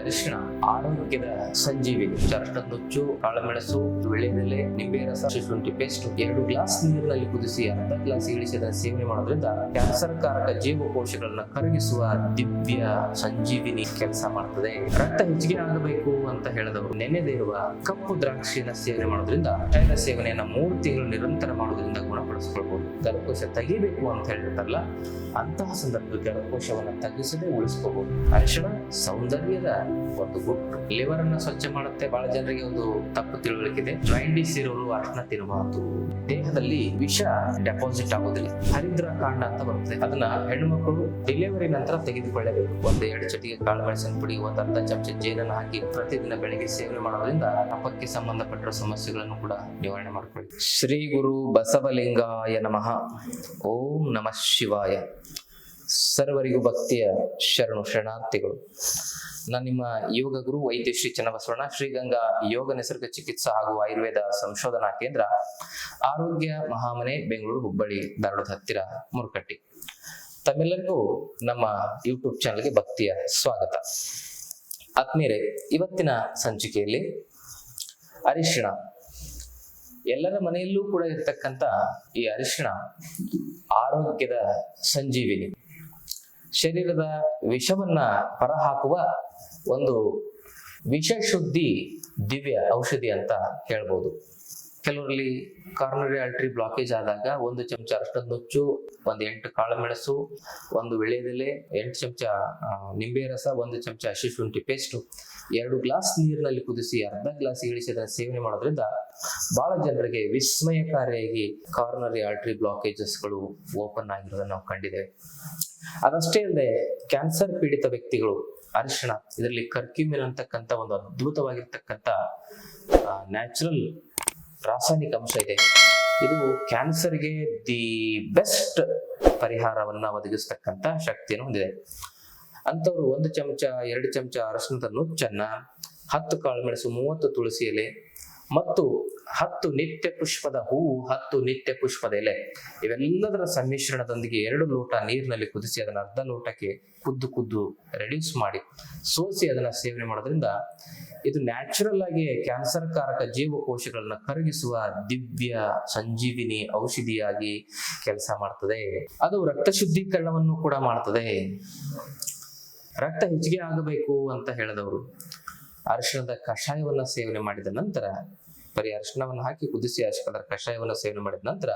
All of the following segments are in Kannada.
ಅರಿಶಿಣ ಆರೋಗ್ಯದ ಸಂಜೀವಿ ಸಂಜೀವಿನಿ ನುಚ್ಚು, ಕಾಳುಮೆಣಸು ವಿಳೆದೆಲೆ ನಿಂಬೆ ರಸ ಶುಂಠಿ ಪೇಸ್ಟ್, ಎರಡು ಗ್ಲಾಸ್ ನೀರಿನಲ್ಲಿ ಕುದಿಸಿ ಅರ್ಧ ಗ್ಲಾಸ್ ಇಳಿಸಿದ ಸೇವನೆ ಮಾಡೋದ್ರಿಂದ ಕ್ಯಾನ್ಸರ್ ಕಾರಕ ಜೀವಕೋಶಗಳನ್ನ ಕರಗಿಸುವ ದಿವ್ಯ ಸಂಜೀವಿನಿ ಕೆಲಸ ಮಾಡ್ತದೆ. ರಕ್ತ ಹೆಚ್ಚಿಗೆ ಆಗಬೇಕು ಅಂತ ಹೇಳಿದವರು ನೆನೆದಿರುವ ಕಪ್ಪು ದ್ರಾಕ್ಷಿನ ಸೇವನೆ ಮಾಡೋದ್ರಿಂದ ತೈಲ ಸೇವನೆಯನ್ನ ಮೂರು ತಿಂಗಳು ನಿರಂತರ ಮಾಡೋದ್ರಿಂದ ಗುಣಪಡಿಸ್ಕೊಳ್ಬಹುದು ಗರ್ಭಕೋಶ ತೆಗಿಬೇಕು ಅಂತ ಹೇಳಿರ್ತಾರಲ್ಲ ಅಂತಹ ಸಂದರ್ಭದಲ್ಲಿ ಗರ್ಭಕೋಶವನ್ನ ತಗ್ಗಿಸದೆ ಉಳಿಸ್ಕೋಬಹುದು ಅರಿಶಿಣ ಸೌಂದರ್ಯದ ಒಂದು ಗುಟ್ಟು. ಲಿವರ್ ಅನ್ನ ಸ್ವಚ್ಛ ಮಾಡುತ್ತೆ, ಬಹಳ ಜನರಿಗೆ ಒಂದು ತಪ್ಪು ತಿಳುವಳಿಕೆ ಇದೆ ಜಾಯಿಂಡಿಸ್ ಇರೋರು ಅರಿಶಿಣ ತಿನ್ನಬಾರದು ದೇಹದಲ್ಲಿ ವಿಷ ಡೆಪಾಸಿಟ್ ಆಗೋದಿಲ್ಲ. ಹರಿದ್ರ ಕಾಂಡ ಅಂತ ಬರುತ್ತೆ. ಅದನ್ನ ಹೆಣ್ಣು ಮಕ್ಕಳು ಡೆಲಿವರಿ ನಂತರ ತೆಗೆದುಕೊಳ್ಳಬೇಕು. ಒಂದು ಎರಡು ಚಟಿಗೆ ಕಾಳು ಮೆಣಸಿನ ಪುಡಿ ಒಂದು ಅರ್ಧ ಚಮಚ ಜೇನನ್ನು ಹಾಕಿ ಪ್ರತಿದಿನ ಬೆಳಿಗ್ಗೆ ಸೇವನೆ ಮಾಡೋದ್ರಿಂದ ಕಫಕ್ಕೆ ಸಂಬಂಧಪಟ್ಟ ಸಮಸ್ಯೆಗಳನ್ನು ಕೂಡ ನಿವಾರಣೆ ಮಾಡ್ಕೊಳ್ಳಿ ಶ್ರೀ ಗುರು ಬಸವಲಿಂಗಾಯ ನಮಃ. ಓಂ ನಮಃ ಶಿವಾಯ. ಸರ್ವರಿಗೂ ಭಕ್ತಿಯ ಶರಣು ಶರಣಾರ್ಥಿಗಳು. ನಾನು ನಿಮ್ಮ ಯೋಗ ಗುರು ವೈದ್ಯ ಶ್ರೀ ಚನ್ನಬಸವಣ್ಣ ಶ್ರೀಗಂಗಾ ಯೋಗ ನಿಸರ್ಗ ಚಿಕಿತ್ಸಾ ಹಾಗೂ ಆಯುರ್ವೇದ ಸಂಶೋಧನಾ ಕೇಂದ್ರ, ಆರೋಗ್ಯ ಮಹಾಮನೆ, ಬೆಂಗಳೂರು ಹುಬ್ಬಳ್ಳಿ, ಧಾರವಾಡದ ಹತ್ತಿರ ಮುರುಕಟ್ಟಿ. ತಮ್ಮೆಲ್ಲರಿಗೂ ನಮ್ಮ ಯೂಟ್ಯೂಬ್ ಚಾನಲ್ಗೆ ಭಕ್ತಿಯ ಸ್ವಾಗತ. ಆತ್ಮೀಯರೇ, ಇವತ್ತಿನ ಸಂಚಿಕೆಯಲ್ಲಿ ಅರಿಶಿಣ ಎಲ್ಲರ ಮನೆಯಲ್ಲೂ ಕೂಡ ಇರ್ತಕ್ಕಂಥ ಈ ಅರಿಶಿಣ ಆರೋಗ್ಯದ ಸಂಜೀವಿನಿ. ಶರೀರದ ವಿಷವನ್ನ ಹೊರಹಾಕುವ ಒಂದು ವಿಷಶುದ್ಧಿ ದಿವ್ಯ ಔಷಧಿ ಅಂತ ಹೇಳ್ಬೋದು. ಕೆಲವರಲ್ಲಿ ಕಾರ್ನರಿ ಆಲ್ಟ್ರಿ ಬ್ಲಾಕೇಜ್ ಆದಾಗ ಒಂದು ಚಮಚ ಅಷ್ಟು ನುಚ್ಚು, ಒಂದು ಎಂಟು ಕಾಳುಮೆಣಸು, ಒಂದು ವಿಳೆದೆಲೆ ಎಂಟು ಚಮಚ ನಿಂಬೆ ರಸ ಒಂದು ಚಮಚ ಹಸಿ ಶುಂಠಿ ಪೇಸ್ಟು ಎರಡು ಗ್ಲಾಸ್ ನೀರಿನಲ್ಲಿ ಕುದಿಸಿ ಅರ್ಧ ಗ್ಲಾಸ್ ಇಳಿಸಿ ಸೇವನೆ ಮಾಡೋದ್ರಿಂದ ಬಹಳ ಜನರಿಗೆ ವಿಸ್ಮಯಕಾರಿಯಾಗಿ ಕಾರ್ನರಿ ಆಲ್ಟ್ರಿ ಬ್ಲಾಕೇಜಸ್ಗಳು ಓಪನ್ ಆಗಿರೋದನ್ನ ನಾವು ಕಂಡಿದ್ದೇವೆ. ಅದಷ್ಟೇ ಅಲ್ಲದೆ ಕ್ಯಾನ್ಸರ್ ಪೀಡಿತ ವ್ಯಕ್ತಿಗಳು, ಅರಿಶಿಣ, ಇದರಲ್ಲಿ ಕರ್ಕ್ಯೂಮಿನ್ ಅಂತಕ್ಕಂಥ ಒಂದು ಅದ್ಭುತವಾಗಿರ್ತಕ್ಕಂಥ ನ್ಯಾಚುರಲ್ ರಾಸಾಯನಿಕ ಅಂಶ ಇದೆ. ಇದು ಕ್ಯಾನ್ಸರ್ಗೆ ದಿ ಬೆಸ್ಟ್ ಪರಿಹಾರವನ್ನ ಒದಗಿಸ್ತಕ್ಕಂಥ ಶಕ್ತಿಯನ್ನು ಹೊಂದಿದೆ. ಅಂಥವ್ರು ಒಂದು ಚಮಚ, ಎರಡು ಚಮಚ ಅರಶಿನದ ನುಚ್ಚನ್ನು ಹತ್ತು ಕಾಳುಮೆಣಸು ಮೂವತ್ತು ತುಳಸಿ ಎಲೆ, ಮತ್ತು ಹತ್ತು ನಿತ್ಯ ಪುಷ್ಪದ ಹೂವು ಹತ್ತು ನಿತ್ಯ ಪುಷ್ಪದ ಎಲೆ. ಇವೆಲ್ಲದರ ಸಮ್ಮಿಶ್ರಣದೊಂದಿಗೆ ಎರಡು ಲೋಟ ನೀರಿನಲ್ಲಿ ಕುದಿಸಿ ಅದನ್ನ ಅರ್ಧ ಲೋಟಕ್ಕೆ ಕುದ್ದು ಕುದ್ದು ರೆಡ್ಯೂಸ್ ಮಾಡಿ ಸೋಸಿ ಅದನ್ನ ಸೇವನೆ ಮಾಡೋದ್ರಿಂದ ಇದು ನ್ಯಾಚುರಲ್ ಆಗಿ ಕ್ಯಾನ್ಸರ್ ಕಾರಕ ಜೀವಕೋಶಗಳನ್ನ ಕರಗಿಸುವ ದಿವ್ಯ ಸಂಜೀವಿನಿ ಔಷಧಿಯಾಗಿ ಕೆಲಸ ಮಾಡ್ತದೆ. ಅದು ರಕ್ತ ಶುದ್ಧೀಕರಣವನ್ನು ಕೂಡ ಮಾಡ್ತದೆ. ರಕ್ತ ಹೆಚ್ಚಿಗೆ ಆಗಬೇಕು ಅಂತ ಹೇಳಿದವರು ಅರಿಶಿಣದ ಕಷಾಯವನ್ನ ಸೇವನೆ ಮಾಡಿದ ನಂತರ ಬರೀ ಅರಿಶಿಣವನ್ನು ಹಾಕಿ ಕುದಿಸಿ ಅರಿಶಿಣದ ಕಷಾಯವನ್ನು ಸೇವನೆ ಮಾಡಿದ ನಂತರ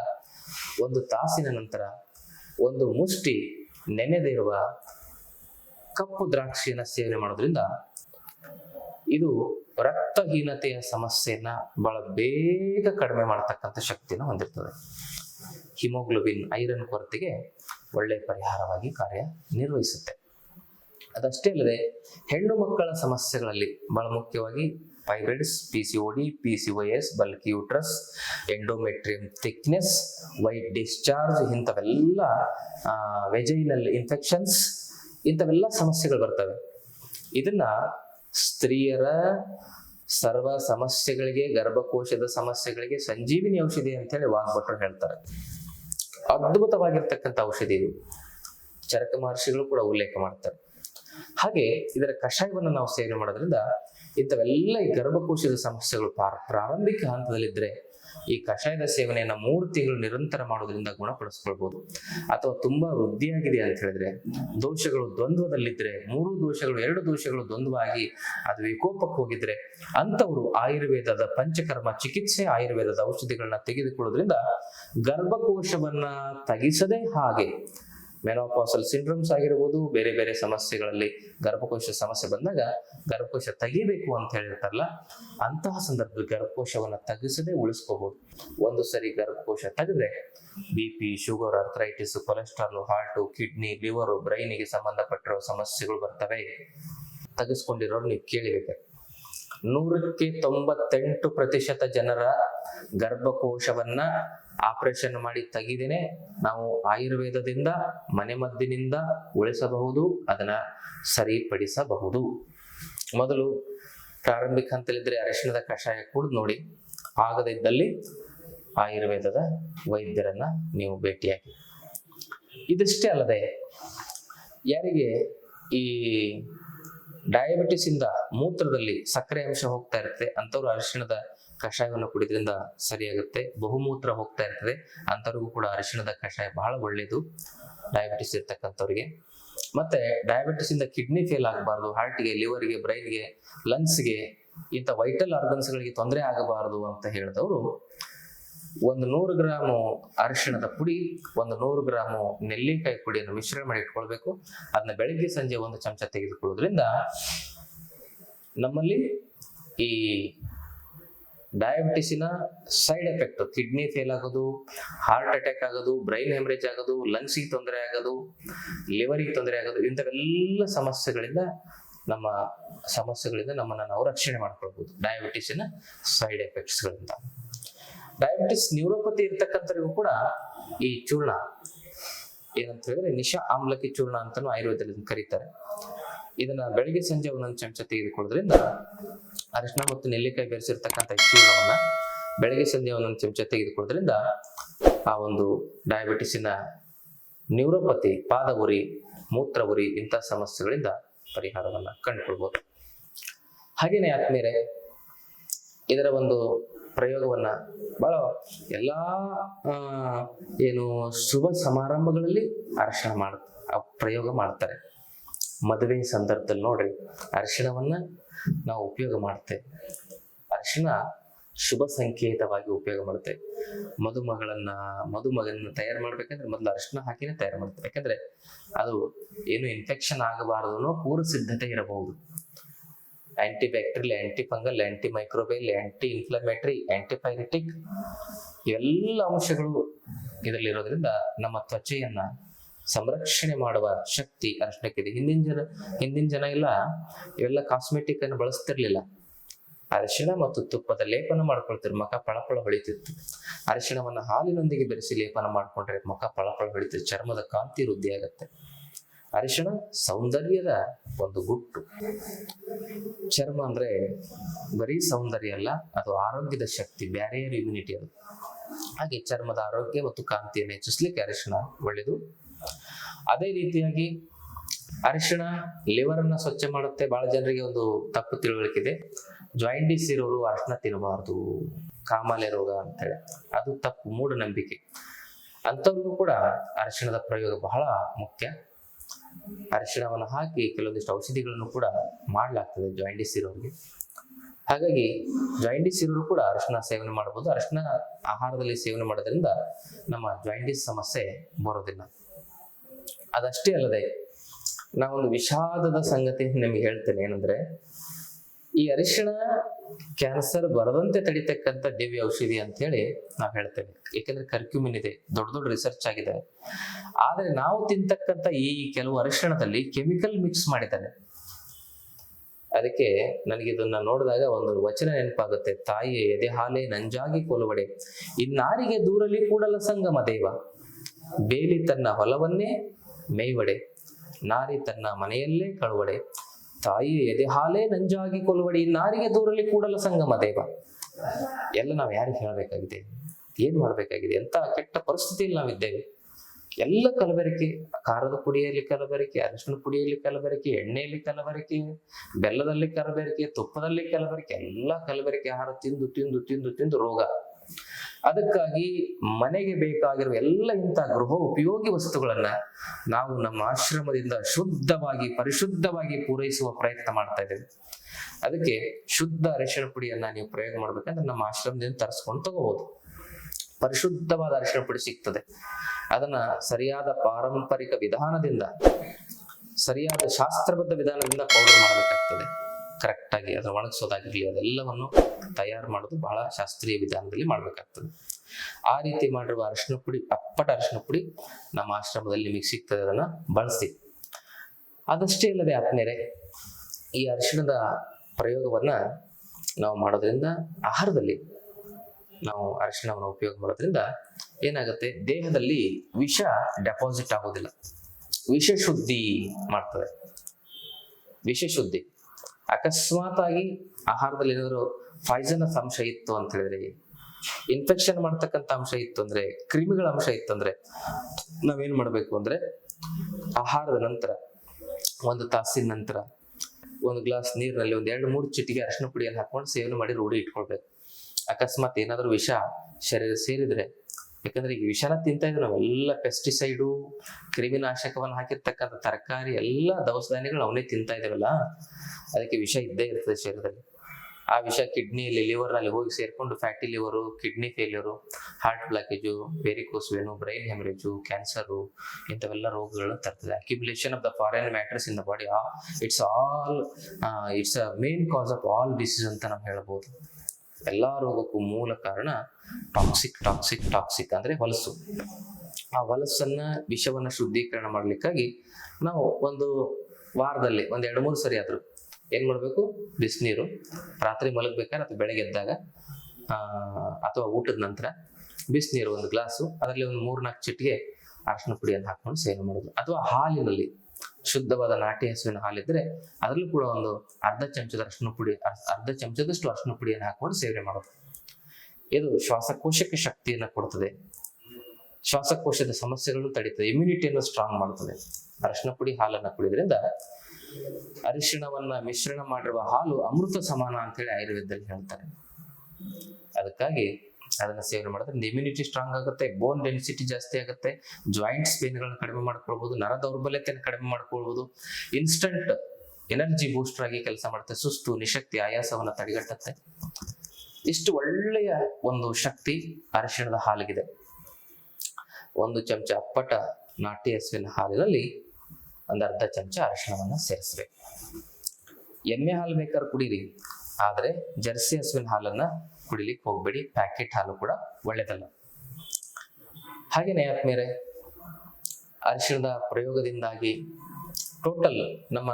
ಒಂದು ತಾಸಿನ ನಂತರ ಒಂದು ಮುಷ್ಟಿ ನೆನೆದಿರುವ ಕಪ್ಪು ದ್ರಾಕ್ಷಿಯನ್ನು ಸೇವನೆ ಮಾಡೋದ್ರಿಂದ ಇದು ರಕ್ತಹೀನತೆಯ ಸಮಸ್ಯೆಯನ್ನ ಬಹಳ ಬೇಗ ಕಡಿಮೆ ಮಾಡತಕ್ಕಂಥ ಶಕ್ತಿನ ಹೊಂದಿರ್ತದೆ. ಹಿಮೋಗ್ಲೋಬಿನ್ ಐರನ್ ಕೊರತೆಗೆ ಒಳ್ಳೆಯ ಪರಿಹಾರವಾಗಿ ಕಾರ್ಯ ನಿರ್ವಹಿಸುತ್ತೆ. ಅದಷ್ಟೇ ಅಲ್ಲದೆ ಹೆಣ್ಣು ಮಕ್ಕಳ ಸಮಸ್ಯೆಗಳಲ್ಲಿ ಬಹಳ ಮುಖ್ಯವಾಗಿ fibroids P C D P C Y S bulky uterus endometrium thickness white discharge ಇಂಥವೆಲ್ಲ ವೆಜೈನಲ್ ಇನ್ಫೆಕ್ಷನ್ಸ್ ಇಂಥವೆಲ್ಲ ಸಮಸ್ಯೆಗಳು ಬರ್ತವೆ. ಇದನ್ನ ಸ್ತ್ರೀಯರ ಸರ್ವ ಸಮಸ್ಯೆಗಳಿಗೆ, ಗರ್ಭಕೋಶದ ಸಮಸ್ಯೆಗಳಿಗೆ ಸಂಜೀವಿನಿ ಔಷಧಿ ಅಂತೇಳಿ ವಾಗ್ಭಟ್ರು ಹೇಳ್ತಾರೆ. ಅದ್ಭುತವಾಗಿರ್ತಕ್ಕಂಥ ಔಷಧಿ ಇದು. ಚರಕ ಮಹರ್ಷಿಗಳು ಕೂಡ ಉಲ್ಲೇಖ ಮಾಡ್ತಾರೆ. ಹಾಗೆ ಇದರ ಕಷಾಯವನ್ನು ನಾವು ಸೇವನೆ ಮಾಡೋದ್ರಿಂದ ಇಂಥವೆಲ್ಲ ಈ ಗರ್ಭಕೋಶದ ಸಮಸ್ಯೆಗಳು ಪ್ರಾರ- ಪ್ರಾರಂಭಿಕ ಹಂತದಲ್ಲಿದ್ದರೆ ಈ ಕಷಾಯದ ಸೇವನೆಯನ್ನು ಮೂರು ತಿಂಗಳು ನಿರಂತರ ಮಾಡೋದ್ರಿಂದ ಗುಣಪಡಿಸ್ಕೊಳ್ಬಹುದು ಅಥವಾ ತುಂಬಾ ವೃದ್ಧಿಯಾಗಿದೆ ಅಂತ ಹೇಳಿದ್ರೆ ದೋಷಗಳು ದ್ವಂದ್ವದಲ್ಲಿದ್ರೆ ಮೂರು ದೋಷಗಳು, ಎರಡು ದೋಷಗಳು ದ್ವಂದ್ವವಾಗಿ ಅದು ವಿಕೋಪಕ್ಕೆ ಹೋಗಿದ್ರೆ ಅಂತವರು ಆಯುರ್ವೇದದ ಪಂಚಕರ್ಮ ಚಿಕಿತ್ಸೆ ಆಯುರ್ವೇದದ ಔಷಧಿಗಳನ್ನ ತೆಗೆದುಕೊಳ್ಳೋದ್ರಿಂದ ಗರ್ಭಕೋಶವನ್ನ ತಗಿಸದೆ ಹಾಗೆ ಮೆನೋಪಾಸಲ್ ಸಿಂಡ್ರೋಮ್ಸ್ ಆಗಿರ್ಬೋದು, ಬೇರೆ ಬೇರೆ ಸಮಸ್ಯೆಗಳಲ್ಲಿ ಗರ್ಭಕೋಶ ಸಮಸ್ಯೆ ಬಂದಾಗ ಗರ್ಭಕೋಶ ತೆಗಿಬೇಕು ಅಂತ ಹೇಳಿರ್ತಾರಲ್ಲ, ಅಂತಹ ಸಂದರ್ಭದಲ್ಲಿ ಗರ್ಭಕೋಶವನ್ನ ತೆಗೆಸದೆ ಉಳಿಸ್ಕೋಬಹುದು ಒಂದು ಸರಿ ಗರ್ಭಕೋಶ ತೆಗೆದ್ರೆ B P sugar arthritis cholesterol heart kidney liver ಬ್ರೈನಿಗೆ ಸಂಬಂಧಪಟ್ಟಿರೋ ಸಮಸ್ಯೆಗಳು ಬರ್ತವೆ. ತೆಗೆಸ್ಕೊಂಡಿರೋರು ನೀವು ಕೇಳಿಬೇಕು ನೂರಕ್ಕೆ ತೊಂಬತ್ತೆಂಟು ಪ್ರತಿಶತ ಜನರ ಗರ್ಭಕೋಶವನ್ನ ಆಪರೇಷನ್ ಮಾಡಿ ತೆಗಿದೇನೆ ನಾವು ಆಯುರ್ವೇದದಿಂದ ಮನೆಮದ್ದಿನಿಂದ ಉಳಿಸಬಹುದು, ಅದನ್ನ ಸರಿಪಡಿಸಬಹುದು. ಮೊದಲು ಪ್ರಾರಂಭಿಕ ಹಂತಲಿದ್ರೆ ಅರಿಶಿಣದ ಕಷಾಯ ಕೂಡ ನೋಡಿ. ಆಗದಿದ್ದಲ್ಲಿ ಆಯುರ್ವೇದದ ವೈದ್ಯರನ್ನ ನೀವು ಭೇಟಿಯಾಗಿ. ಇದಿಷ್ಟೇ ಅಲ್ಲದೆ, ಯಾರಿಗೆ ಈ ಡಯಾಬಿಟಿಸ್ ಇಂದ ಮೂತ್ರದಲ್ಲಿ ಸಕ್ಕರೆ ಅಂಶ ಹೋಗ್ತಾ ಇರುತ್ತೆ ಅಂತವ್ರು ಅರಿಶಿಣದ ಕಷಾಯವನ್ನು ಕುಡಿದ್ರಿಂದ ಸರಿಯಾಗುತ್ತೆ. ಬಹುಮೂತ್ರ ಹೋಗ್ತಾ ಇರ್ತದೆ. ಅಂಥವ್ರಿಗೂ ಕೂಡ ಅರಿಶಿಣದ ಕಷಾಯ ಬಹಳ ಒಳ್ಳೆಯದು ಡಯಾಬಿಟಿಸ್ ಇರ್ತಕ್ಕಂಥವ್ರಿಗೆ. ಮತ್ತೆ ಡಯಾಬಿಟಿಸ್ ಇಂದ ಕಿಡ್ನಿ ಫೇಲ್ ಆಗಬಾರ್ದು. ಹಾರ್ಟ್ಗೆ ಲಿವರ್ಗೆ ಬ್ರೈನ್ಗೆ ಲಂಗ್ಸ್ಗೆ ಇಂಥ ವೈಟಲ್ ಆರ್ಗನ್ಸ್ಗಳಿಗೆ ತೊಂದರೆ ಆಗಬಾರದು ಅಂತ ಹೇಳಿದವರು ಒಂದು ನೂರು ಗ್ರಾಮು ಅರಿಶಿಣದ ಪುಡಿ, ಒಂದು ನೂರು ಗ್ರಾಮು ನೆಲ್ಲಿಕಾಯಿ ಪುಡಿಯನ್ನು ಮಿಶ್ರಣ ಮಾಡಿ ಇಟ್ಕೊಳ್ಬೇಕು. ಅದನ್ನ ಬೆಳಿಗ್ಗೆ ಸಂಜೆ ಒಂದು ಚಮಚ ತೆಗೆದುಕೊಳ್ಳೋದ್ರಿಂದ ನಮ್ಮಲ್ಲಿ ಈ ಡಯಾಬಿಟಿಸಿನ ಸೈಡ್ ಎಫೆಕ್ಟ್, ಕಿಡ್ನಿ ಫೇಲ್ ಆಗೋದು, ಹಾರ್ಟ್ ಅಟ್ಯಾಕ್ ಆಗೋದು, ಬ್ರೈನ್ ಹೆಮರೇಜ್ ಆಗೋದು, ಲಂಗ್ಸಿಗೆ ತೊಂದರೆ ಆಗೋದು, ಲಿವರಿಗೆ ತೊಂದರೆ ಆಗೋದು, ಇಂಥವೆಲ್ಲ ಸಮಸ್ಯೆಗಳಿಂದ ನಮ್ಮ ಸಮಸ್ಯೆಗಳಿಂದ ನಮ್ಮನ್ನ ನಾವು ರಕ್ಷಣೆ ಮಾಡ್ಕೊಳ್ಬೋದು ಡಯಾಬಿಟಿಸಿನ ಸೈಡ್ ಎಫೆಕ್ಟ್ಸ್ಗಳಿಂದ ಡಯಾಬಿಟಿಸ್ ನ್ಯೂರೋಪತಿ ಇರ್ತಕ್ಕಂಥವ್ರಿಗೂ ಕೂಡ ಈ ಚೂರ್ಣ ಏನಂತ ಹೇಳಿದ್ರೆ ನಿಶಾ ಆಮ್ಲಕ್ಕೆ ಚೂರ್ಣ ಅಂತಾನು ಆಯುರ್ವೇದದಲ್ಲಿ ಕರೀತಾರೆ. ಇದನ್ನ ಬೆಳಗ್ಗೆ ಸಂಜೆ ಒಂದೊಂದು ಚಮಚ ತೆಗೆದುಕೊಳ್ಳೋದ್ರಿಂದ ಅರಿಶಿನ ಮತ್ತು ನೆಲ್ಲಿಕಾಯಿ ಬೆರೆಸಿರ್ತಕ್ಕಂಥ ಚೂರ್ಣವನ್ನ ಬೆಳಗ್ಗೆ ಸಂಜೆ ಒಂದೊಂದು ಚಮಚ ತೆಗೆದುಕೊಳ್ಳೋದ್ರಿಂದ ಆ ಒಂದು ಡಯಾಬಿಟಿಸಿನ ನ್ಯೂರೋಪತಿ ಪಾದ ಉರಿ ಮೂತ್ರ ಉರಿ ಇಂಥ ಸಮಸ್ಯೆಗಳಿಂದ ಪರಿಹಾರವನ್ನ ಕಂಡುಕೊಳ್ಬೋದು. ಹಾಗೇನೆ ಆದ್ಮೇಲೆ ಇದರ ಒಂದು ಪ್ರಯೋಗವನ್ನ ಬಹಳ ಎಲ್ಲಾ ಏನು ಶುಭ ಸಮಾರಂಭಗಳಲ್ಲಿ ಅರಿಶಿಣ ಮಾಡ ಪ್ರಯೋಗ ಮಾಡ್ತಾರೆ. ಮದುವೆ ಸಂದರ್ಭದಲ್ಲಿ ನೋಡ್ರಿ, ಅರಿಶಿಣವನ್ನ ನಾವು ಉಪಯೋಗ ಮಾಡ್ತೇವೆ. ಅರಿಶಿಣ ಶುಭ ಸಂಕೇತವಾಗಿ ಉಪಯೋಗ ಮಾಡುತ್ತೆ. ಮದುಮಗಳನ್ನ ಮದುಮಗನ್ನ ತಯಾರು ಮಾಡ್ಬೇಕಂದ್ರೆ ಮೊದಲು ಅರಿಶಿನ ಹಾಕಿನೇ ತಯಾರು ಮಾಡ್ತಾರೆ ಯಾಕಂದ್ರೆ ಅದು ಏನು ಇನ್ಫೆಕ್ಷನ್ ಆಗಬಾರದು ಅನ್ನೋ ಪೂರ್ವ ಸಿದ್ಧತೆ ಇರಬಹುದು. Anti bacterial anti fungal anti microbial anti inflammatory antipyretic ಎಲ್ಲ ಅಂಶಗಳು ಇದರಲ್ಲಿರೋದ್ರಿಂದ ನಮ್ಮ ತ್ವಚೆಯನ್ನ ಸಂರಕ್ಷಣೆ ಮಾಡುವ ಶಕ್ತಿ ಅರಿಶಿಣಕ್ಕಿದೆ ಹಿಂದಿನ ಜನ ಹಿಂದಿನ ಜನ ಎಲ್ಲ ಇವೆಲ್ಲ ಕಾಸ್ಮೆಟಿಕ್ ಅನ್ನು ಬಳಸ್ತಿರ್ಲಿಲ್ಲ. ಅರಿಶಿಣ ಮತ್ತು ತುಪ್ಪದ ಲೇಪನ ಮಾಡ್ಕೊಳ್ತಿದ್ರು. ಮುಖ ಪಳಪಳ ಹೊಳಿತಿತ್ತು. ಅರಿಶಿಣವನ್ನು ಹಾಲಿನೊಂದಿಗೆ ಬೆರೆಸಿ ಲೇಪನ ಮಾಡ್ಕೊಂಡ್ರೆ ಮುಖ ಪಳಪಳ ಹೊಳಿತಿತ್ತು ಚರ್ಮದ ಕಾಂತಿ ವೃದ್ಧಿ ಆಗತ್ತೆ. ಅರಿಶಿಣ ಸೌಂದರ್ಯದ ಒಂದು ಗುಟ್ಟು. ಚರ್ಮ ಅಂದ್ರೆ ಬರೀ ಸೌಂದರ್ಯ ಅಲ್ಲ, ಅದು ಆರೋಗ್ಯದ ಶಕ್ತಿ ಬ್ಯಾರಿಯರ್ ಇಮ್ಯುನಿಟಿ ಅದು. ಹಾಗೆ ಚರ್ಮದ ಆರೋಗ್ಯ ಮತ್ತು ಕಾಂತಿಯನ್ನು ಹೆಚ್ಚಿಸ್ಲಿಕ್ಕೆ ಅರಿಶಿಣ ಒಳ್ಳೆಯದು. ಅದೇ ರೀತಿಯಾಗಿ ಅರಿಶಿಣ ಲಿವರ್ ಅನ್ನ ಸ್ವಚ್ಛ ಮಾಡುತ್ತೆ. ಬಹಳ ಜನರಿಗೆ ಒಂದು ತಪ್ಪು ತಿಳುವಳಿಕೆ ಇದೆ. ಜಾಯಿಂಡಿಸ್ ಇರೋರು ಅರಿಶಿಣ ತಿನ್ನಬಾರ್ದು. ಕಾಮಾಲೆ ರೋಗ ಅಂತೇಳಿ ಅದು ತಪ್ಪು, ಮೂಢನಂಬಿಕೆ. ಅಂಥವ್ರಿಗೂ ಕೂಡ ಅರಿಶಿಣದ ಪ್ರಯೋಗ ಬಹಳ ಮುಖ್ಯ. ಅರಿಶಿಣವನ್ನು ಹಾಕಿ ಕೆಲವೊಂದಿಷ್ಟು ಔಷಧಿಗಳನ್ನು ಕೂಡ ಮಾಡಲಾಗ್ತದೆ ಜಾಯಿಂಡಿಸ್ ಇರೋರಿಗೆ. ಹಾಗಾಗಿ ಜಾಯಿಂಟಿಸ್ ಇರೋರು ಕೂಡ ಅರಿಶಿಣ ಸೇವನೆ ಮಾಡಬಹುದು. ಅರಿಶಿಣ ಆಹಾರದಲ್ಲಿ ಸೇವನೆ ಮಾಡೋದ್ರಿಂದ ನಮ್ಮ ಜಾಯಿಂಡಿಸ್ ಸಮಸ್ಯೆ ಬರೋದಿಲ್ಲ. ಅದಷ್ಟೇ ಅಲ್ಲದೆ ನಾವೊಂದು ವಿಷಾದದ ಸಂಗತಿ ನಿಮಗೆ ಹೇಳ್ತೇನೆ ಏನಂದ್ರೆ, ಈ ಅರಿಶಿಣ, ಕ್ಯಾನ್ಸರ್ ಬರದಂತೆ ತಡಿತಕ್ಕಂಥ ದಿವ್ಯ ಔಷಧಿ ಅಂತ ಹೇಳಿ ನಾವು ಹೇಳ್ತೇವೆ. ಏಕೆಂದ್ರೆ ಕರ್ಕ್ಯೂಮಿನ್ ಇದೆ, ದೊಡ್ಡ ದೊಡ್ಡ ರಿಸರ್ಚ್ ಆಗಿದೆ. ಆದ್ರೆ ನಾವು ತಿಂತಕ್ಕಂಥ ಈ ಕೆಲವು ಅರಿಶಿಣದಲ್ಲಿ ಕೆಮಿಕಲ್ ಮಿಕ್ಸ್ ಮಾಡಿದ್ದಾರೆ. ಅದಕ್ಕೆ ನನಗೆ ಇದನ್ನ ನೋಡಿದಾಗ ಒಂದು ವಚನ ನೆನಪಾಗುತ್ತೆ. ತಾಯಿ ಎದೆ ಹಾಲೆ ನಂಜಾಗಿ ಕೊಲುವಡೆ. ಇನ್ನಾರಿಗೆ ದೂರಲಿ ಕೂಡಲ ಸಂಗಮ ದೇವ. ಬೇಲಿ ತನ್ನ ಹೊಲವನ್ನೇ ಮೇವಡೆ ನಾರಿ ತನ್ನ ಮನೆಯಲ್ಲೇ ಕಳುವಡೆ. ತಾಯಿ ಎದೆ ಹಾಲೇ ನಂಜಾಗಿ ಕೊಲುವಡಿ ನಾರಿಗೆ ದೂರಲಿ ಕೂಡಲ ಸಂಗಮ ದೇವ. ಎಲ್ಲ ನಾವು ಯಾರಿಗೆ ಹೇಳಬೇಕಾಗಿದೆ? ಏನ್ ಮಾಡ್ಬೇಕಾಗಿದೆ? ಎಂತ ಕೆಟ್ಟ ಪರಿಸ್ಥಿತಿಯಲ್ಲಿ ನಾವಿದ್ದೇವೆ? ಎಲ್ಲ ಕಲಬೆರಕೆ, ಖಾರದ ಪುಡಿಯಲ್ಲಿ ಕಲಬೆರಕೆ, ಅರಿಶಿನ ಪುಡಿಯಲ್ಲಿ ಕಲಬೆರಕೆ, ಎಣ್ಣೆಯಲ್ಲಿ ಕಲಬೆರಕೆ, ಬೆಲ್ಲದಲ್ಲಿ ಕಲಬೆರಕೆ, ತುಪ್ಪದಲ್ಲಿ ಕಲಬೆರಕೆ, ಎಲ್ಲ ಕಲಬೆರಕೆ ಆಹಾರ ತಿಂದು ತಿಂದು ತಿಂದು ತಿಂದು ರೋಗ. ಅದಕ್ಕಾಗಿ ಮನೆಗೆ ಬೇಕಾಗಿರುವ ಎಲ್ಲ ಇಂತಹ ಗೃಹ ಉಪಯೋಗಿ ವಸ್ತುಗಳನ್ನ ನಾವು ನಮ್ಮ ಆಶ್ರಮದಿಂದ ಶುದ್ಧವಾಗಿ, ಪರಿಶುದ್ಧವಾಗಿ ಪೂರೈಸುವ ಪ್ರಯತ್ನ ಮಾಡ್ತಾ ಇದ್ದೇವೆ. ಅದಕ್ಕೆ ಶುದ್ಧ ಅರಿಶಿನ ಪುಡಿಯನ್ನ ನೀವು ಪ್ರಯೋಗ ಮಾಡ್ಬೇಕಂದ್ರೆ ನಮ್ಮ ಆಶ್ರಮದಿಂದ ತರಿಸ್ಕೊಂಡು ತಗೋಬಹುದು ಪರಿಶುದ್ಧವಾದ ಅರಿಶಿನ ಪುಡಿ ಸಿಗ್ತದೆ. ಅದನ್ನ ಸರಿಯಾದ ಪಾರಂಪರಿಕ ವಿಧಾನದಿಂದ, ಸರಿಯಾದ ಶಾಸ್ತ್ರಬದ್ಧ ವಿಧಾನದಿಂದ ಪೌಡರ್ ಮಾಡಬೇಕಾಗ್ತದೆ. ಕರೆಕ್ಟ್ ಆಗಿ ಅದನ್ನ ಒಣಗಿಸೋದಾಗಿರ್ಲಿ ಅದೆಲ್ಲವನ್ನು ತಯಾರು ಮಾಡೋದು ಬಹಳ ಶಾಸ್ತ್ರೀಯ ವಿಧಾನದಲ್ಲಿ ಮಾಡಬೇಕಾಗ್ತದೆ. ಆ ರೀತಿ ಮಾಡಿರುವ ಅರಿಶಿನ ಪುಡಿ, ಅಪ್ಪಟ ಅರಿಶಿನ ಪುಡಿ ನಮ್ಮ ಆಶ್ರಮದಲ್ಲಿ ನಿಮಗೆ ಸಿಗ್ತದೆ, ಅದನ್ನ ಬಳಸಿ ಅದಷ್ಟೇ ಇಲ್ಲದೆ ಆತ್ಮೇಲೆ ಈ ಅರಿಶಿಣದ ಪ್ರಯೋಗವನ್ನ ನಾವು ಮಾಡೋದ್ರಿಂದ, ಆಹಾರದಲ್ಲಿ ನಾವು ಅರಿಶಿಣವನ್ನು ಉಪಯೋಗ ಮಾಡೋದ್ರಿಂದ ಏನಾಗುತ್ತೆ, ದೇಹದಲ್ಲಿ ವಿಷ ಡೆಪಾಸಿಟ್ ಆಗೋದಿಲ್ಲ. ವಿಷ ಶುದ್ಧಿ ಮಾಡ್ತದೆ. ವಿಷ ಶುದ್ಧಿ ಅಕಸ್ಮಾತ್ ಆಗಿ ಆಹಾರದಲ್ಲಿ ಏನಾದ್ರು ಪಾಯ್ಸನಸ್ ಅಂಶ ಇತ್ತು ಅಂತ ಹೇಳಿದ್ರೆ ಇನ್ಫೆಕ್ಷನ್ ಮಾಡ್ತಕ್ಕಂಥ ಅಂಶ ಇತ್ತು ಅಂದ್ರೆ, ಕ್ರಿಮಿಗಳ ಅಂಶ ಇತ್ತು ಅಂದ್ರೆ ನಾವೇನ್ ಮಾಡ್ಬೇಕು ಅಂದ್ರೆ, ಆಹಾರದ ನಂತರ, ಒಂದು ತಾಸಿನ ನಂತರ ಒಂದು ಗ್ಲಾಸ್ ನೀರಿನಲ್ಲಿ ಒಂದ್ ಎರಡು ಮೂರು ಚಿಟಿಗೆ ಅರಿಶಿನ ಪುಡಿಯನ್ನು ಹಾಕೊಂಡು ಸೇವನೆ ಮಾಡಿ ರೂಢಿ ಇಟ್ಕೊಳ್ಬೇಕು. ಅಕಸ್ಮಾತ್ ಏನಾದರೂ ವಿಷ ಶರೀರ ಸೇರಿದ್ರೆ ಯಾಕಂದ್ರೆ ಈ ವಿಷನ ತಿಂತ ಇದ್ರೆ ನಾವೆಲ್ಲ ಪೆಸ್ಟಿಸೈಡು ಕ್ರಿಮಿನಾಶಕವನ್ನು ಹಾಕಿರ್ತಕ್ಕಂಥ ತರಕಾರಿ, ಎಲ್ಲ ದವಸ ಧಾನ್ಯಗಳು ಅವನೇ ತಿಂತಾ ಇದಾವಲ್ಲ ಅದಕ್ಕೆ ವಿಷ ಇದ್ದೇ ಇರ್ತದೆ ಶರೀರದಲ್ಲಿ. ಆ ವಿಷ ಕಿಡ್ನಿಯಲ್ಲಿ ಲಿವರ್ನಲ್ಲಿ ಹೋಗಿ ಸೇರ್ಕೊಂಡು fatty liver kidney failure heart blockage varicose vein brain haemorrhage cancer ಇಂಥವೆಲ್ಲ ರೋಗಗಳನ್ನು ತರ್ತದೆ. Accumulation of the foreign matters in the body it's all it's a main cause of all disease ಅಂತ ನಾವು ಹೇಳ್ಬೋದು. ಎಲ್ಲ ರೋಗಕ್ಕೂ ಮೂಲ ಕಾರಣ ಟಾಕ್ಸಿಕ್ ಟಾಕ್ಸಿಕ್ ಟಾಕ್ಸಿಕ್ ಅಂದ್ರೆ ಹೊಲಸು. ಆ ಹೊಲಸನ್ನ ವಿಷವನ್ನ ಶುದ್ಧೀಕರಣ ಮಾಡ್ಲಿಕ್ಕಾಗಿ ನಾವು ಒಂದು ವಾರದಲ್ಲಿ, ಒಂದ್ ಎರಡು, ಮೂರು ಸರಿ ಆದ್ರು ಏನ್ ಮಾಡ್ಬೇಕು? ಬಿಸಿನೀರು ರಾತ್ರಿ ಮಲಗ್ಬೇಕಾದ್ರೆ ಅಥವಾ ಬೆಳಗ್ಗೆ ಎದ್ದಾಗ ಅಥವಾ ಊಟದ ನಂತರ ಬಿಸಿನೀರು ಒಂದು ಗ್ಲಾಸು, ಅದರಲ್ಲಿ ಒಂದು ಮೂರ್ನಾಲ್ಕು ಚಿಟಿಗೆ ಅರಶಿನ ಪುಡಿಯನ್ನು ಹಾಕೊಂಡು ಸೇವನೆ ಮಾಡೋದು. ಅಥವಾ ಹಾಲಿನಲ್ಲಿ ಶುದ್ಧವಾದ ನಾಟಿ ಹಸುವಿನ ಹಾಲಿದ್ರೆ ಅದರಲ್ಲೂ ಕೂಡ ಒಂದು ಅರ್ಧ ಚಮಚದ ಅರಶಿನ ಪುಡಿ ಅರ್- ಅರ್ಧ ಚಮಚದಷ್ಟು ಅರಶಿನ ಪುಡಿಯನ್ನು ಹಾಕೊಂಡು ಸೇವನೆ ಮಾಡೋದು. ಇದು ಶ್ವಾಸಕೋಶಕ್ಕೆ ಶಕ್ತಿಯನ್ನು ಕೊಡ್ತದೆ. ಶ್ವಾಸಕೋಶದ ಸಮಸ್ಯೆಗಳನ್ನು ತಡೀತದೆ ಇಮ್ಯುನಿಟಿಯನ್ನು ಸ್ಟ್ರಾಂಗ್ ಮಾಡುತ್ತದೆ ಅರಿಶಿನ ಪುಡಿ ಹಾಲನ್ನು ಕುಡಿಯೋದ್ರಿಂದ ಅರಿಶಿಣವನ್ನ ಮಿಶ್ರಣ ಮಾಡಿರುವ ಹಾಲು ಅಮೃತ ಸಮಾನ ಅಂತೇಳಿ ಆಯುರ್ವೇದದಲ್ಲಿ ಹೇಳ್ತಾರೆ. ಅದಕ್ಕಾಗಿ ಅದನ್ನ ಸೇವನೆ ಮಾಡಿದ್ರೆ ಇಮ್ಯುನಿಟಿ ಸ್ಟ್ರಾಂಗ್ ಆಗುತ್ತೆ ಬೋನ್ ಡೆನ್ಸಿಟಿ ಜಾಸ್ತಿ ಆಗುತ್ತೆ ಜಾಯಿಂಟ್ಸ್ ಪೇನ್ಗಳನ್ನ ಕಡಿಮೆ ಮಾಡ್ಕೊಳ್ಬಹುದು ನರ ದೌರ್ಬಲ್ಯತೆಯನ್ನು ಕಡಿಮೆ ಮಾಡ್ಕೊಳ್ಬಹುದು ಇನ್ಸ್ಟಂಟ್ ಎನರ್ಜಿ ಬೂಸ್ಟರ್ ಆಗಿ ಕೆಲಸ ಮಾಡುತ್ತೆ, ಸುಸ್ತು, ನಿಶಕ್ತಿ, ಆಯಾಸವನ್ನ ತಡೆಗಟ್ಟುತ್ತೆ. ಇಷ್ಟು ಒಳ್ಳೆಯ ಒಂದು ಶಕ್ತಿ ಅರಿಶಿಣದ ಹಾಲಿಗಿದೆ. ಒಂದು ಚಮಚ ಅಪ್ಪಟ ನಾಟಿ ಹಸುವಿನ ಹಾಲಿನಲ್ಲಿ ಒಂದು ಅರ್ಧ ಚಮಚ ಅರಿಶಿಣವನ್ನ ಸೇರಿಸ್ಬೇಕು. ಎಮ್ಮೆ ಹಾಲು ಬೇಕಾದ್ರೆ ಕುಡೀರಿ, ಆದರೆ ಜರ್ಸಿ ಹಸುವಿನ ಹಾಲನ್ನ ಕುಡಿಲಿಕ್ಕೆ ಹೋಗ್ಬೇಡಿ ಪ್ಯಾಕೆಟ್ ಹಾಲು ಕೂಡ ಒಳ್ಳೇದಲ್ಲ. ಹಾಗೇನೆ ಆತ್ಮೀಯರೇ, ಅರಿಶಿಣದ ಪ್ರಯೋಗದಿಂದಾಗಿ ಟೋಟಲ್ ನಮ್ಮ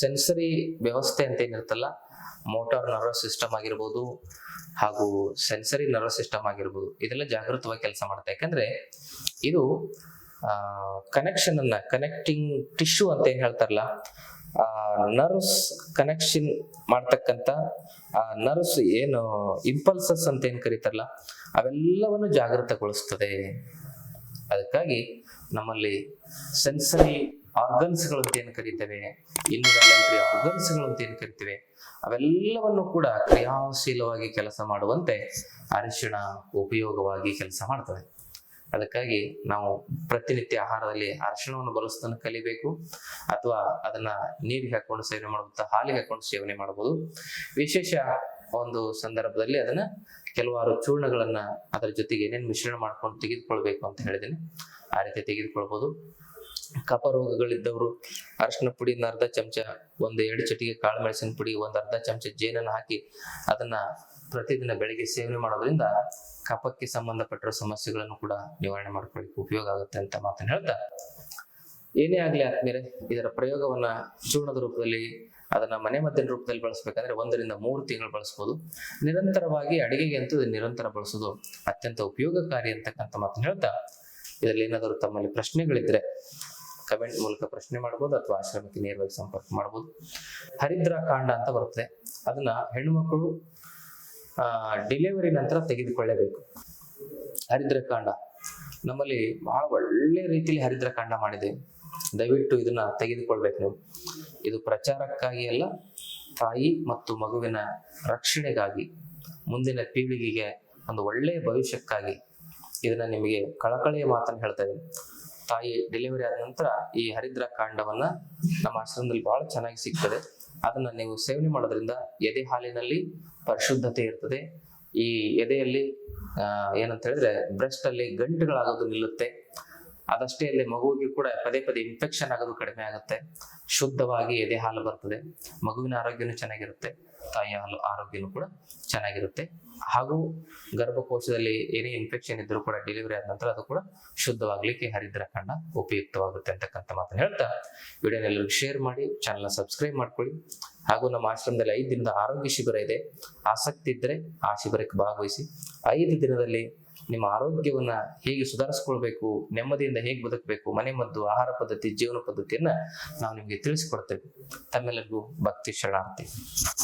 ಸೆನ್ಸರಿ ವ್ಯವಸ್ಥೆ ಅಂತ ಏನಿರುತ್ತಲ್ಲ ಮೋಟಾರ್ ನರ್ವಸ್ ಸಿಸ್ಟಮ್ ಆಗಿರ್ಬೋದು ಹಾಗೂ ಸೆನ್ಸರಿ ನರ್ವಸ್ ಸಿಸ್ಟಮ್ ಆಗಿರ್ಬೋದು, ಇದೆಲ್ಲ ಜಾಗೃತವಾಗಿ ಕೆಲಸ ಮಾಡುತ್ತೆ. ಯಾಕಂದ್ರೆ ಇದು ಕನೆಕ್ಷನ್ ಅನ್ನ ಕನೆಕ್ಟಿಂಗ್ ಟಿಶ್ಯೂ ಅಂತ ಏನ್ ಹೇಳ್ತಾರಲ್ಲ ನರ್ವ್ಸ್ ಕನೆಕ್ಷನ್ ಮಾಡ್ತಕ್ಕಂಥ ನರ್ವ್ಸ್ ಏನು ಇಂಪಲ್ಸಸ್ ಅಂತ ಏನು ಕರೀತಾರಲ್ಲ, ಅವೆಲ್ಲವನ್ನು ಜಾಗೃತಗೊಳಿಸ್ತದೆ. ಅದಕ್ಕಾಗಿ ನಮ್ಮಲ್ಲಿ ಸೆನ್ಸರಿ ಆರ್ಗನ್ಸ್ಗಳು ಅಂತ ಏನು ಕರಿತೇವೆ ಇನ್ವ್ಯಾಲೆಂಟ್ರಿ ಆರ್ಗನ್ಸ್ಗಳು ಅಂತ ಏನು ಕರಿತೇವೆ, ಅವೆಲ್ಲವನ್ನು ಕೂಡ ಕ್ರಿಯಾಶೀಲವಾಗಿ ಕೆಲಸ ಮಾಡುವಂತೆ ಅರಿಶಿಣ ಉಪಯೋಗವಾಗಿ ಕೆಲಸ ಮಾಡ್ತದೆ ಅದಕ್ಕಾಗಿ ನಾವು ಪ್ರತಿನಿತ್ಯ ಆಹಾರದಲ್ಲಿ ಅರಿಶಿಣವನ್ನು ಬಳಸೋದನ್ನು ಕಲಿಬೇಕು ಅಥವಾ ಅದನ್ನ ನೀರಿಗೆ ಹಾಕೊಂಡು ಸೇವನೆ ಮಾಡಬಹುದು ಹಾಲಿಗೆ ಹಾಕೊಂಡು ಸೇವನೆ ಮಾಡಬಹುದು. ವಿಶೇಷ ಒಂದು ಸಂದರ್ಭದಲ್ಲಿ ಅದನ್ನ ಕೆಲವಾರು ಚೂರ್ಣಗಳನ್ನ ಅದರ ಜೊತೆಗೆ ಏನೇನು ಮಿಶ್ರಣ ಮಾಡ್ಕೊಂಡು ತೆಗೆದುಕೊಳ್ಬೇಕು ಅಂತ ಹೇಳಿದ್ದೀನಿ. ಆ ರೀತಿ ತೆಗೆದುಕೊಳ್ಬಹುದು ಕಫ ರೋಗಗಳಿದ್ದವರು ಅರಿಶಿನ ಪುಡಿನ ಅರ್ಧ ಚಮಚ, ಒಂದು ಎರಡು ಚಟಿಗೆ ಕಾಳು ಮೆಣಸಿನ ಪುಡಿ, ಒಂದು ಅರ್ಧ ಚಮಚ ಜೇನನ್ನು ಹಾಕಿ ಅದನ್ನ ಪ್ರತಿದಿನ ಬೆಳಿಗ್ಗೆ ಸೇವನೆ ಮಾಡೋದ್ರಿಂದ ಕಫಕ್ಕೆ ಸಂಬಂಧಪಟ್ಟಿರೋ ಸಮಸ್ಯೆಗಳನ್ನು ಕೂಡ ನಿವಾರಣೆ ಮಾಡ್ಕೊಳ್ಳಿಕ್ಕೆ ಉಪಯೋಗ ಆಗುತ್ತೆ ಅಂತ ಮಾತನ್ನು ಹೇಳ್ತಾ. ಏನೇ ಆಗ್ಲಿ ಆದ್ಮೇಲೆ ಇದರ ಪ್ರಯೋಗವನ್ನ ಚೂರ್ಣದ ರೂಪದಲ್ಲಿ ಅದನ್ನ ಮನೆ ಮದ್ದಿನ ರೂಪದಲ್ಲಿ ಬಳಸ್ಬೇಕಂದ್ರೆ ಒಂದರಿಂದ ಮೂರು ತಿಂಗಳು ಬಳಸ್ಬೋದು. ನಿರಂತರವಾಗಿ ಅಡಿಗೆಗೆ ಅಂತೂ ನಿರಂತರ ಬಳಸೋದು ಅತ್ಯಂತ ಉಪಯೋಗಕಾರಿ ಅಂತಕ್ಕಂಥ ಮಾತನ್ನು ಹೇಳ್ತಾ. ಇದರಲ್ಲಿ ಏನಾದರೂ ತಮ್ಮಲ್ಲಿ ಪ್ರಶ್ನೆಗಳಿದ್ರೆ ಕಮೆಂಟ್ ಮೂಲಕ ಪ್ರಶ್ನೆ ಮಾಡ್ಬೋದು ಅಥವಾ ಆಶ್ರಮಕ್ಕೆ ನೇರವಾಗಿ ಸಂಪರ್ಕ ಮಾಡ್ಬೋದು. ಹರಿದ್ರ ಕಾಂಡ ಅಂತ ಬರುತ್ತೆ. ಅದನ್ನ ಹೆಣ್ಣುಮಕ್ಕಳು ಡೆಲಿವರಿ ನಂತರ ತೆಗೆದುಕೊಳ್ಳೇಬೇಕು. ಹರಿದ್ರಕಾಂಡ. ನಮ್ಮಲ್ಲಿ ಬಹಳ ಒಳ್ಳೆ ರೀತಿಯಲ್ಲಿ ಹರಿದ್ರಕಾಂಡ ಮಾಡಿದೆ. ದಯವಿಟ್ಟು ಇದನ್ನ ತೆಗೆದುಕೊಳ್ಬೇಕು ನೀವು. ಇದು ಪ್ರಚಾರಕ್ಕಾಗಿ ಅಲ್ಲ, ತಾಯಿ ಮತ್ತು ಮಗುವಿನ ರಕ್ಷಣೆಗಾಗಿ, ಮುಂದಿನ ಪೀಳಿಗೆಗೆ ಒಂದು ಒಳ್ಳೆಯ ಭವಿಷ್ಯಕ್ಕಾಗಿ ಇದನ್ನ ನಿಮಗೆ ಕಳಕಳಿಯ ಮಾತನ್ನು ಹೇಳ್ತಾ ತಾಯಿ ಡೆಲಿವರಿ ಆದ ನಂತರ ಈ ಹರಿದ್ರ ಕಾಂಡವನ್ನ ನಮ್ಮ ಆಶ್ರಮದಲ್ಲಿ ಬಹಳ ಚೆನ್ನಾಗಿ ಸಿಗ್ತದೆ. ಅದನ್ನ ನೀವು ಸೇವನೆ ಮಾಡೋದ್ರಿಂದ ಎದೆ ಹಾಲಿನಲ್ಲಿ ಪರಿಶುದ್ಧತೆ ಇರ್ತದೆ. ಈ ಎದೆಯಲ್ಲಿ ಏನಂತ ಹೇಳಿದ್ರೆ ಬ್ರೆಸ್ಟ್ ಅಲ್ಲಿ ಗಂಟುಗಳಾಗೋದು ನಿಲ್ಲುತ್ತೆ. ಅದಷ್ಟೇ ಅಲ್ಲಿ ಮಗುವಿಗೆ ಕೂಡ ಪದೇ ಪದೇ ಇನ್ಫೆಕ್ಷನ್ ಆಗೋದು ಕಡಿಮೆ ಆಗುತ್ತೆ. ಶುದ್ಧವಾಗಿ ಎದೆ ಹಾಲು ಬರ್ತದೆ. ಮಗುವಿನ ಆರೋಗ್ಯನೂ ಚೆನ್ನಾಗಿರುತ್ತೆ. ತಾಯಿಯ ಹಾಲು, ಆರೋಗ್ಯನೂ ಕೂಡ ಚೆನ್ನಾಗಿರುತ್ತೆ. ಹಾಗೂ ಗರ್ಭಕೋಶದಲ್ಲಿ ಏನೇ ಇನ್ಫೆಕ್ಷನ್ ಇದ್ರೂ ಕೂಡ ಡೆಲಿವರಿ ಆದ ನಂತರ ಅದು ಕೂಡ ಶುದ್ಧವಾಗ್ಲಿಕ್ಕೆ ಹರಿದ್ರ ಕಣ್ಣ ಉಪಯುಕ್ತವಾಗುತ್ತೆ ಅಂತಕ್ಕಂಥ ಮಾತನ್ನು ಹೇಳ್ತಾ ವಿಡಿಯೋನೆಲ್ಲರಿಗೂ ಶೇರ್ ಮಾಡಿ ಚಾನಲ್ನ ಸಬ್ಸ್ಕ್ರೈಬ್ ಮಾಡ್ಕೊಳ್ಳಿ. ಹಾಗೂ ನಮ್ಮ ಆಶ್ರಮದಲ್ಲಿ ಐದು ದಿನದ ಆರೋಗ್ಯ ಶಿಬಿರ ಇದೆ. ಆಸಕ್ತಿ ಇದ್ದರೆ ಆ ಶಿಬಿರಕ್ಕೆ ಭಾಗವಹಿಸಿ. ಐದು ದಿನದಲ್ಲಿ ನಿಮ್ಮ ಆರೋಗ್ಯವನ್ನ ಹೇಗೆ ಸುಧಾರಿಸ್ಕೊಳ್ಬೇಕು, ನೆಮ್ಮದಿಯಿಂದ ಹೇಗೆ ಬದುಕಬೇಕು, ಮನೆ ಮದ್ದು, ಆಹಾರ ಪದ್ಧತಿ, ಜೀವನ ಪದ್ಧತಿಯನ್ನ ನಾವು ನಿಮಗೆ ತಿಳಿಸ್ಕೊಡ್ತೇವೆ. ತಮ್ಮೆಲ್ಲರಿಗೂ ಭಕ್ತಿ ಶರಣಾರ್ಥಿ.